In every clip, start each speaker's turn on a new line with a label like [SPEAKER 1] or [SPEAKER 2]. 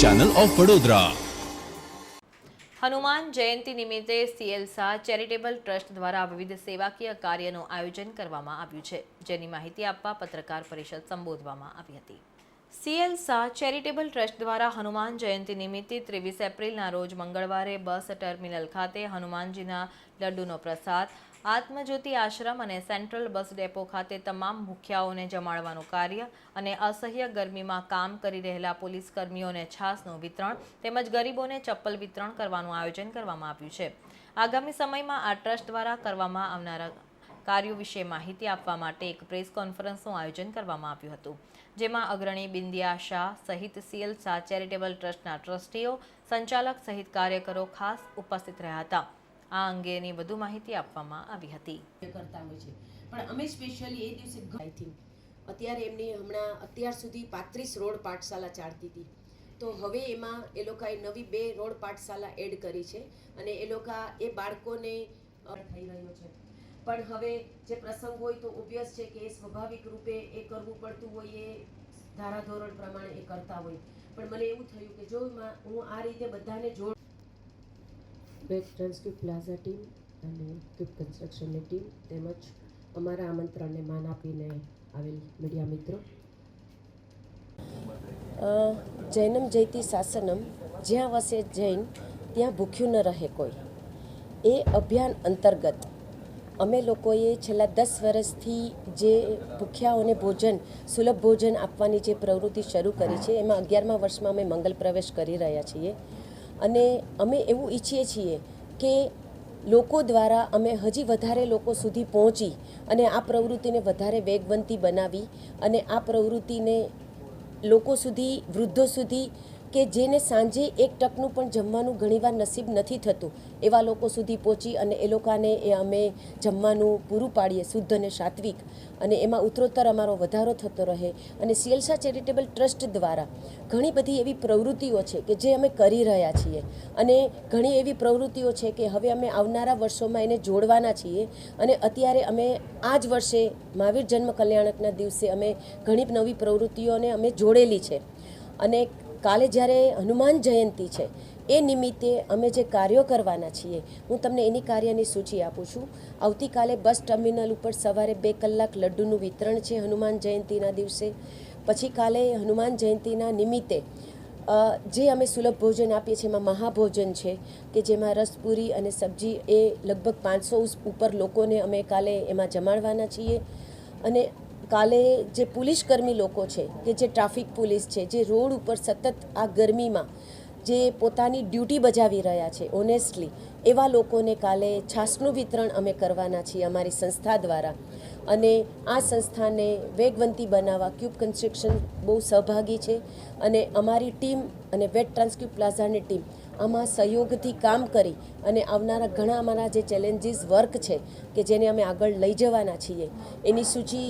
[SPEAKER 1] Channel of Vadodara
[SPEAKER 2] Hanuman Jayanti નિમિત્તે સીએલસા charitable trust દ્વારા વિવિધ સેવાકીય કાર્યનું આયોજન કરવામાં આવ્યું છે, જેની માહિતી આપવા પત્રકાર પરિષદ સંબોધવામાં આવી હતી. સીએલસા ચેરિટેબલ ટ્રસ્ટ દ્વારા હનુમાન જયંતિ નિમિત્તે ત્રેવીસ એપ્રિલના રોજ મંગળવારે બસ ટર્મિનલ ખાતે હનુમાનજીના લડ્ડુનો પ્રસાદ આત્મજ્યોતિ આશ્રમ અને સેન્ટ્રલ બસ ડેપો ખાતે તમામ મુખ્યાઓને જમાડવાનું કાર્ય અને અસહ્ય ગરમીમાં કામ કરી રહેલા પોલીસ કર્મીઓને છાસનું વિતરણ તેમજ ગરીબોને ચપ્પલ વિતરણ કરવાનું આયોજન કરવામાં આવ્યું છે. આગામી સમયમાં આ ટ્રસ્ટ દ્વારા કરવામાં આવનારા કાર્યો વિશે માહિતી આપવા માટે એક પ્રેસ કોન્ફરન્સનું આયોજન કરવામાં આવ્યું હતું, જેમાં અગ્રણી બિંદિયા શાહ સહિત સીએલ શાહ ચેરિટેબલ ટ્રસ્ટના ટ્રસ્ટીઓ, સંચાલક સહિત કાર્યકરો ખાસ ઉપસ્થિત રહ્યા હતા. આ અંગેની વધુ માહિતી આપવામાં આવી હતી.
[SPEAKER 3] કરતા હોય છે. પણ અમે સ્પેશિયલી એ દિવસે આઈ થિંક અત્યારે એમની હમણાં અત્યાર સુધી પાંત્રીસ રોડ પાઠશાલા ચાલતી હતી. તો હવે એમાં એ લોકોએ નવી બે રોડ પાઠશાલા એડ કરી છે અને એ લોકો એ બાળકોને થઈ રહ્યો છે. પણ હવે જે પ્રસંગ હોય તો ઓબ્વિયસ છે કે એ સ્વાભાવિક રૂપે એ કરવું પડતું હોય, એ ધારાધોરણ પ્રમાણે એ કરતા હોય. પણ મને એવું થયું કે જો હું આ રીતે બધાને જોડ બેક ટ્રાન્સક્યુબ પ્લાઝા ટીમ અને ક્યુબ કન્સ્ટ્રક્શનની ટીમ તેમજ અમારા આમંત્રણને માન આપીને આવેલ મીડિયા મિત્રો. જૈનમ જૈતી શાસનમ, જ્યાં વસે જૈન, ત્યાં ભૂખ્યું ન રહે કોઈ. એ અભિયાન અંતર્ગત અમે લોકોએ છેલ્લા દસ વર્ષથી જે ભૂખ્યાઓને ભોજન, સુલભ ભોજન આપવાની જે પ્રવૃત્તિ શરૂ કરી છે, એમાં અગિયારમા વર્ષમાં અમે મંગલ પ્રવેશ કરી રહ્યા છીએ. અને અમે એવું ઈચ્છીએ છીએ કે લોકો દ્વારા અમે હજી વધારે લોકો સુધી પહોંચી અને આ પ્રવૃત્તિને વધારે વેગવંતી બનાવી અને આ પ્રવૃત્તિને લોકો સુધી, વૃદ્ધો સુધી કે જેને સાંજે એક ટકનું પણ જમવાનું ઘણીવાર નસીબ નથી થતું. એવા લોકો સુધી પહોંચી અને એ લોકોને એ અમે જમવાનું પૂરું પાડીએ, શુદ્ધ અને સાત્વિક. અને એમાં ઉત્તરોત્તર અમારો વધારો થતો રહે અને સિયલસા ચેરિટેબલ ટ્રસ્ટ દ્વારા ઘણી બધી એવી પ્રવૃત્તિઓ છે કે જે અમે કરી રહ્યા છીએ. અને ઘણી એવી પ્રવૃત્તિઓ છે કે હવે અમે આવનારા વર્ષોમાં એને જોડવાના છીએ અને અત્યારે અમે આ જ વર્ષે મહાવીર જન્મ કલ્યાણકના દિવસે અમે ઘણી નવી પ્રવૃત્તિઓને અમે જોડેલી છે. અને કાલે જ્યારે હનુમાન જયંતિ છે, એ નિમિત્તે અમે જે કાર્યો કરવાના છીએ, હું તમને એની કાર્યની સૂચિ આપું છું. આવતીકાલે બસ ટર્મિનલ ઉપર સવારે બે કલાક લડ્ડુનું વિતરણ છે હનુમાન જયંતિના દિવસે. પછી કાલે હનુમાન જયંતિના નિમિત્તે જે અમે સુલભ ભોજન આપીએ છીએ, એમાં મહાભોજન છે, કે જેમાં રસપુરી અને સબ્જી એ લગભગ પાંચસો ઉપર લોકોને અમે કાલે એમાં જમાડવાના છીએ. અને કાલે જે પોલીસકર્મી લોકો છે, કે જે ટ્રાફિક પોલીસ છે, જે રોડ ઉપર સતત આ ગરમીમાં જે પોતાની ડ્યુટી બજાવી રહ્યા છે ઓનેસ્ટલી એવા લોકોને કાલે છાસનું વિતરણ અમે કરવાના છીએ અમારી સંસ્થા દ્વારા. અને આ સંસ્થાને વેગવંતી બનાવવા ક્યુબ કન્સ્ટ્રક્શન બહુ સહભાગી છે અને અમારી ટીમ અને વેટ ટ્રાન્સક્યુબ પ્લાઝાની ટીમ આમાં સહયોગથી કામ કરી અને આવનારા ઘણા અમારા જે ચેલેન્જીસ વર્ક છે, કે જેને અમે આગળ લઈ જવાના છીએ. એની સૂચિ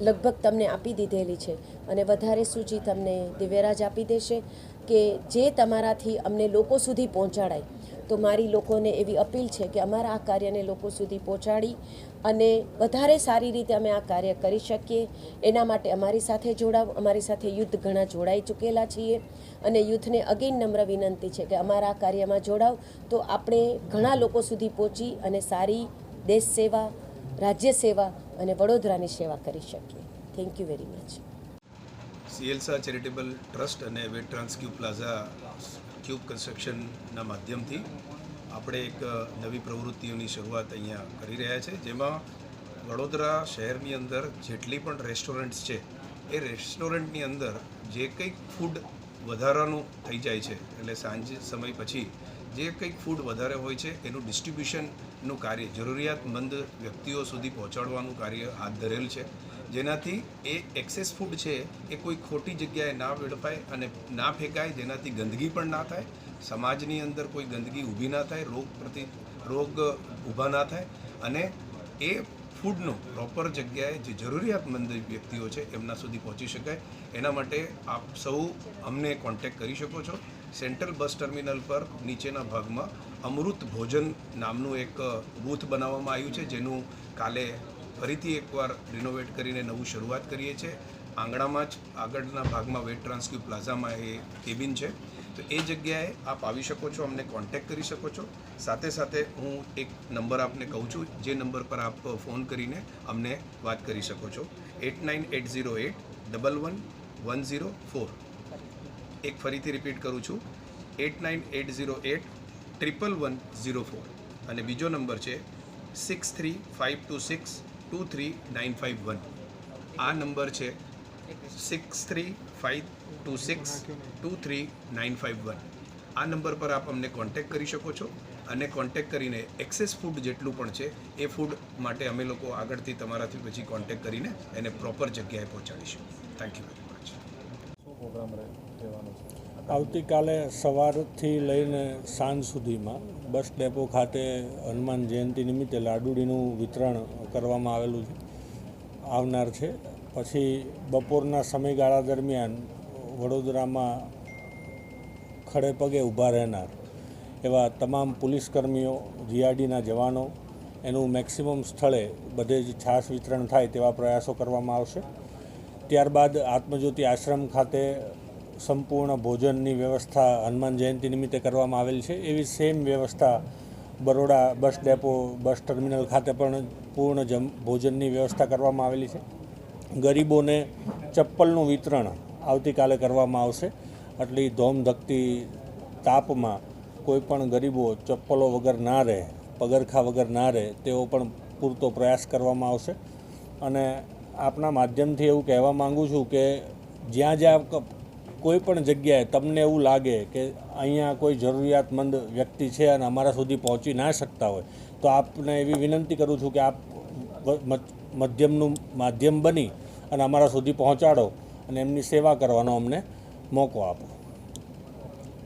[SPEAKER 3] લગભગ તમને આપી દીધેલી છે. અને વધારે સૂચિ તમને દિવ્યરાજ આપી દેશે કે જે તમારાથી અમને લોકો સુધી પહોંચાડાય. તો મારી લોકોને એવી અપીલ છે કે અમારા આ કાર્યને લોકો સુધી પહોંચાડી અને વધારે સારી રીતે અમે આ કાર્ય કરી શકીએ. એના માટે અમારી સાથે જોડાવ, અમારી સાથે યુદ્ધ ઘણા જોડાઈ ચૂકેલા છીએ. અને યુથને અગેન નમ્ર વિનંતી છે કે અમારા આ કાર્યમાં જોડાવ. તો આપણે ઘણા લોકો સુધી પહોંચી અને સારી દેશ સેવા, રાજ્ય સેવા અને વડોદરાની સેવા કરી શકીએ. થેન્ક યુ વેરી મચ
[SPEAKER 4] સીએલસા ચેરિટેબલ ટ્રસ્ટ અને વેટ ટ્રાન્સક્યુબ પ્લાઝા ક્યુબ કન્સ્ટ્રક્શનના માધ્યમથી આપણે એક નવી પ્રવૃત્તિઓની શરૂઆત અહીંયા કરી રહ્યા છે, જેમાં વડોદરા શહેરની અંદર જેટલી પણ રેસ્ટોરન્ટ્સ છે, એ રેસ્ટોરન્ટની અંદર જે કંઈક ફૂડ વધારાનું થઈ જાય છે, એટલે સાંજ સમય પછી જે કંઈક ફૂડ વધારે હોય છે, એનું ડિસ્ટ્રીબ્યુશનનું કાર્ય, જરૂરિયાતમંદ વ્યક્તિઓ સુધી પહોંચાડવાનું કાર્ય હાથ ધરેલ છે. જેનાથી એ એક્સેસ ફૂડ છે, એ કોઈ ખોટી જગ્યાએ ના વેડફાય અને ના ફેંકાય, જેનાથી ગંદકી પણ ના થાય. સમાજની અંદર કોઈ ગંદકી ઊભી ના થાય, રોગ પ્રતિ, રોગ ઊભા ના થાય અને એ ફૂડનું પ્રોપર જગ્યાએ જે જરૂરિયાતમંદ વ્યક્તિઓ છે, એમના સુધી પહોંચી શકાય. એના માટે આપ સૌ અમને કોન્ટેક્ટ કરી શકો છો. સેન્ટ્રલ બસ ટર્મિનલ પર નીચેના ભાગમાં અમૃત ભોજન નામનું એક બૂથ બનાવવામાં આવ્યું છે, જેનું કાલે ફરીથી એકવાર રિનોવેટ કરીને નવું શરૂઆત કરીએ છીએ. આંગણામાં જ આગળના ભાગમાં વેટ ટ્રાન્સક્યુ પ્લાઝામાં એ કેબિન છે. તો એ જગ્યાએ આપ આવી શકો છો, અમને કોન્ટેક કરી શકો છો. સાથે સાથે હું એક નંબર આપને કહું છું, જે નંબર પર આપ ફોન કરીને અમને વાત કરી શકો છો. Eight nine eight zero eight double one one zero four. એક ફરીથી રિપીટ કરું છું. Eight nine eight zero eight, triple one zero four. અને બીજો નંબર છે six three five two six two three nine five one. આ number છે six three five two six two three nine five one. આ number પર આપ અમને contact કરી શકો છો અને કોન્ટેક્ટ કરીને એક્સેસ ફૂડ જેટલું પણ છે એ ફૂડ માટે અમે લોકો આગળથી તમારાથી પછી કોન્ટેક્ટ કરીને એને પ્રોપર જગ્યાએ પહોંચાડીશું. થેન્ક યુ વેરી મચ
[SPEAKER 1] આવતીકાલે સવારથી લઈને સાંજ સુધીમાં બસ ડેપો ખાતે હનુમાન જયંતિ નિમિત્તે લાડુડીનું વિતરણ કરવામાં આવેલું છે. આવનાર છે. પછી બપોરના સમયગાળા દરમિયાન વડોદરામાં ખડે પગે ઊભા રહેનાર એવા તમામ પોલીસકર્મીઓ જીઆરડીના જવાનો, એનું મેક્સિમમ સ્થળે બધે જ છાશ વિતરણ થાય તેવા પ્રયાસો કરવામાં આવશે. ત્યારબાદ આત્મજ્યોતિ આશ્રમ ખાતે સંપૂર્ણ ભોજનની વ્યવસ્થા હનુમાન જયંતિ નિમિત્તે કરવામાં આવેલ છે. એવી સેમ વ્યવસ્થા Baroda bus depot, bus terminal ખાતે પણ પૂર્ણ જમ, ભોજનની વ્યવસ્થા કરવામાં આવેલી છે. ગરીબોને ચપ્પલનું વિતરણ આવતીકાલે કરવામાં આવશે. આટલી ધોમધકતી તાપમાં કોઈ પણ ગરીબો ચપ્પલો વગર ના રહે, પગરખા વગર ના રહે તેવો પણ પૂરતો પ્રયાસ કરવામાં આવશે. અને આપના માધ્યમથી એવું કહેવા માગું છું કે જ્યાં જ્યાં કોઈ પણ જગ્યાએ તમને એવું લાગે કે અહીંયા કોઈ જરૂરિયાતમંદ વ્યક્તિ છે અને અમારા સુધી પહોંચી ના શકતા હોય, તો આપને એવી વિનંતી કરું છું કે આપ મધ્યમનું માધ્યમ બની અને અમારા સુધી પહોંચાડો અને એમની સેવા કરવાનો અમને મોકો આપો.